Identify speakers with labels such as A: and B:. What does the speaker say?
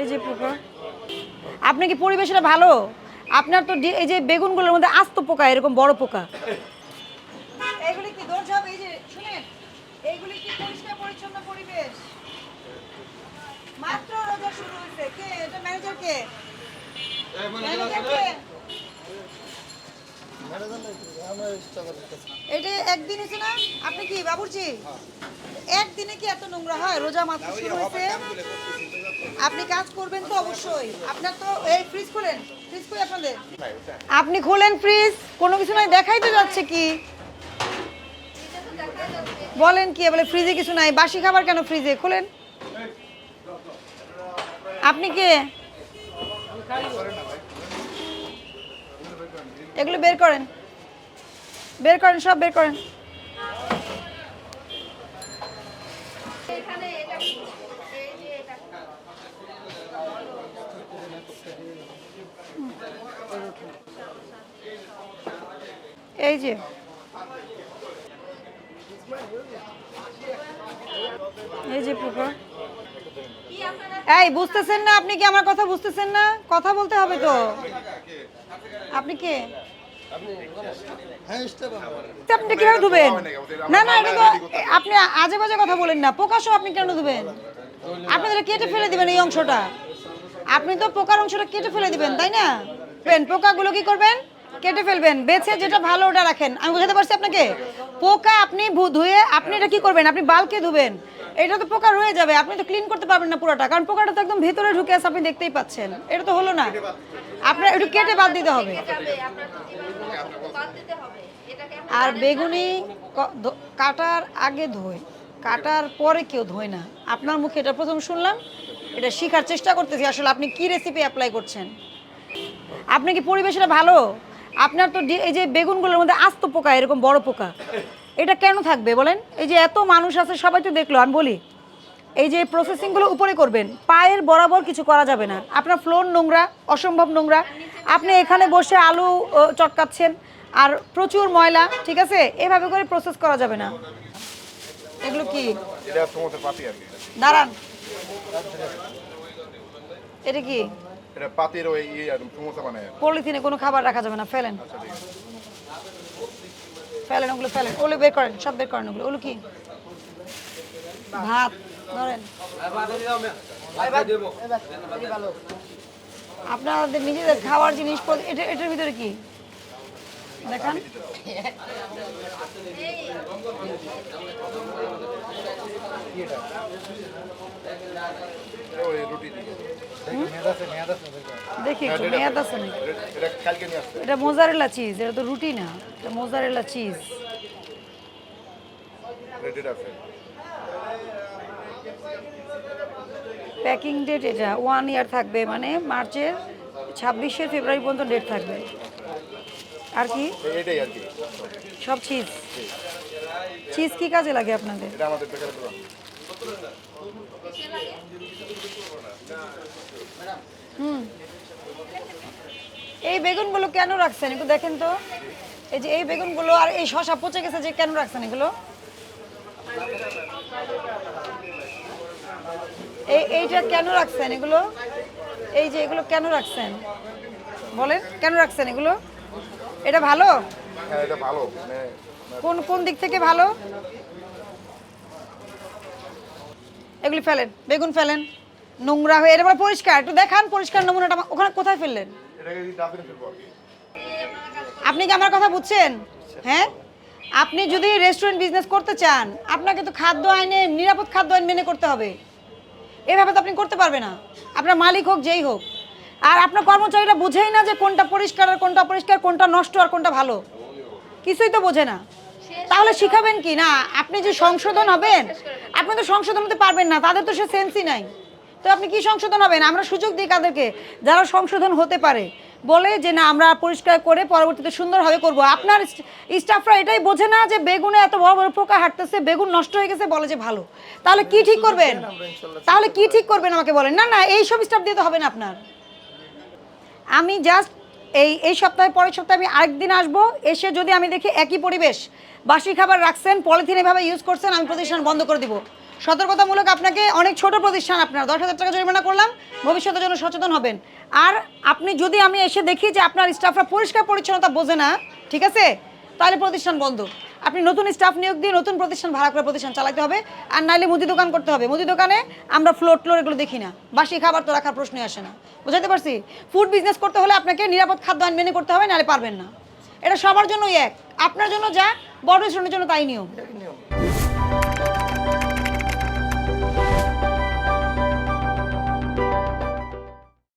A: এই যে পোকা। আপনি কি পরিবেশটা ভালো? আপনার তো এই যে বেগুনগুলোর মধ্যে আস্ত পোকা এরকম বড় পোকা। এইগুলি কি এই যে শুনেন এইগুলি কি পরিষ্কার পরিচ্ছন্ন পরিবেশ? মাত্র রোজা শুরু হয়েছে। কে? এটা ম্যানেজার কে? ম্যানেজার কে? এটা একদিন হয়েছে না? আপনি কি বাবুর্চি? একদিনে কি এত নোংরা হয়? রোজা মাত্র শুরু হয়েছে? আপনি কাজ করবেন তো অবশ্যই। আপনার তো এই ফ্রিজ খুলেন। ফ্রিজ আপনাদের? আপনি খুলেন ফ্রিজ কোনো কিছু নাই? দেখাই তো যাচ্ছে কি? বলেন কি বলে ফ্রিজে কিছু নাই। বাসি খাবার কেন ফ্রিজে খুলেন। আপনি কে? এগুলো বের করেন। বের করেন, সব বের করেন। এই যে। এই যে পোকা এই, বুঝতেছেন না আপনি কি আমার কথা বুঝতেছেন না? কথা বলতে হবে তো। আপনি কে? আপনি কীভাবে ধুবেন? না না, এটা তো আপনি আজে বাজে কথা বলেন না। পোকা সহ আপনি কেন ধুবেন? আপনি তাহলে কেটে ফেলে দিবেন এই অংশটা। আপনি তো পোকার অংশটা কেটে ফেলে দিবেন, তাই না? ফেন পোকাগুলো কি করবেন? কেটে ফেলবেন, বেছে যেটা ভালো ওটা রাখেন। আমি বুঝাতে পারছি আপনাকে? পোকা আপনি ধুয়ে আপনি এটা কি করবেন? আপনি বালকে ধুবেন। এটা তো পোকা রয়ে যাবে আপনি তো ক্লিন করতে পারবেন না পুরোটা কারণ পোকাটা তো একদম ভেতরে ঢুকে আছে আপনি দেখতেই পাচ্ছেন। এটা তো হলো না। আপনার একটু কেটে বাদ দিতে হবে। আর বেগুনি কাটার আগে ধোয়। কাটার পরে কেউ ধোয় না। আপনার মুখে এটা প্রথম শুনলাম এটা শেখার চেষ্টা করতেছি আসলে আপনি কি রেসিপি অ্যাপ্লাই করছেন? আপনি কি পরিবেশটা ভালো? আপনার তো এই যে বেগুনগুলোর মধ্যে আস্ত পোকা এরকম বড় পোকা। এটা কেন থাকবে বলেন? এই যে এত মানুষ আছে সবাই তো দেখল আমি বলি। এই যে প্রসেসিংগুলো উপরে করবেন পায়ের বরাবর কিছু করা যাবে না। আপনার ফ্লোর নোংরা অসম্ভব নোংরা। আপনি এখানে বসে আলু চটকাচ্ছেন আর প্রচুর ময়লা ঠিক আছে? এভাবে করে প্রসেস করা যাবে না। এগুলো কি?
B: এটা সমুদ্রের পাতি আর কি।
A: দাঁড়ান। এটা কি?
B: এটা পাতির ওই ইয়ে বানায়
A: পলিথিনে কোনো খাবার রাখা যাবে না ফেলেন। ফেলেন, ওগুলো ফেলেন। ওগুলো বের করেন, সব বের করেন ওগুলো। ওগুলো কি? ভাত, ধরেন। আপনাদের নিজেদের খাওয়ার জিনিস এটা এটার ভিতরে কি? দেখান।
B: রুটি
A: দেখি একটু মেয়াদ আছে নাকি?
B: এটা-
A: মোজারেলা চিজ এটা তো রুটি না এটা মোজারেলা চিজ প্যাকিং ডেট এটা ওয়ান ইয়ার থাকবে মানে মার্চের ছাব্বিশে ফেব্রুয়ারি পর্যন্ত ডেট থাকবে। আর কি?
B: আর কি।
A: সব চিজ চিজ কি কাজে লাগে আপনাদের?
B: বেকারের
A: এই বেগুনগুলো কেন রাখছেন? একটু দেখেন তো। এই যে এই বেগুনগুলো আর এই শশা পচে গেছে যে কেন রাখছেন এগুলো? এই এইটা কেন রাখছেন এগুলো? এই যে এগুলো কেন রাখছেন? বলেন কেন রাখছেন এগুলো? এটা ভালো?
B: হ্যাঁ এটা ভালো। মানে
A: কোন কোন দিক থেকে ভালো? এগুলি ফেলেন বেগুন ফেলেন নোংরা হয়ে এটা পরিষ্কার একটু দেখান পরিষ্কার নমুনাটা ওখানে কোথায় ফেললেন? আপনি কি আমার কথা বুঝছেন? হ্যাঁ? আপনি যদি রেস্টুরেন্ট বিজনেস করতে চান আপনাকে তো খাদ্য আইনে নিরাপদ খাদ্য আইন মেনে করতে হবে। এভাবে তো আপনি করতে পারবে না। আপনার মালিক হোক যেই হোক। আর আপনার কর্মচারীরা বুঝেই না যে কোনটা পরিষ্কার আর কোনটা পরিষ্কার কোনটা নষ্ট আর কোনটা ভালো। কিছুই তো বোঝে না। তাহলে শিখাবেন কি? না, আপনি যে সংশোধন হবেন, আপনি তো সংশোধন হতে পারবেন না, তাদের তো সে সেন্সই নাই। তো আপনি কি সংশোধন হবেন? আমরা সুযোগ দিই কাদেরকে, যারা সংশোধন হতে পারে। বলে যে, না, আমরা পরিষ্কার করে পরবর্তীতে সুন্দরভাবে করব। আপনার স্টাফরা এটাই বোঝে না যে, বেগুনে এত বড় বড় পোকা হাঁটতেছে, বেগুন নষ্ট হয়ে গেছে, বলে যে ভালো। তাহলে কি ঠিক করবেন? তাহলে কি ঠিক করবেন আমাকে বলেন? না না এই সব স্টাফ দিয়ে তো হবে না আপনার। আমি জাস্ট এই এই সপ্তাহে, পরের সপ্তাহে আমি আরেকদিন আসব। এসে যদি আমি দেখি একই পরিবেশ, বাসি খাবার রাখছেন, পলিথিন এভাবে ইউজ করছেন, আমি প্রতিষ্ঠান বন্ধ করে দিব। সতর্কতামূলক আপনাকে অনেক ছোট প্রতিষ্ঠান আপনার, দশ হাজার টাকা জরিমানা করলাম, ভবিষ্যতের জন্য সচেতন হবেন। আর আপনি যদি আমি এসে দেখি যে আপনার স্টাফরা পরিষ্কার পরিচ্ছন্নতা বোঝে না, ঠিক আছে? তাহলে প্রতিষ্ঠান বন্ধ। আপনি নতুন স্টাফ নিয়োগ দিয়ে নতুন প্রতিষ্ঠান, ভাড়া করে প্রতিষ্ঠান চালাতে হবে। আর নাইলে মুদি দোকান করতে হবে। মুদি দোকানে আমরা ফ্লোর ফ্লোর এগুলো দেখি না। বাসি খাবার তো রাখার প্রশ্নই আসে না। বুঝাতে পারছি? ফুড বিজনেস করতে হলে আপনাকে নিরাপদ খাদ্য আইন মেনে করতে হবে, নাহলে পারবেন না। এটা সবার জন্যই এক। আপনার জন্য যা বড় শ্রেণির জন্য তাই
B: নিয়ম।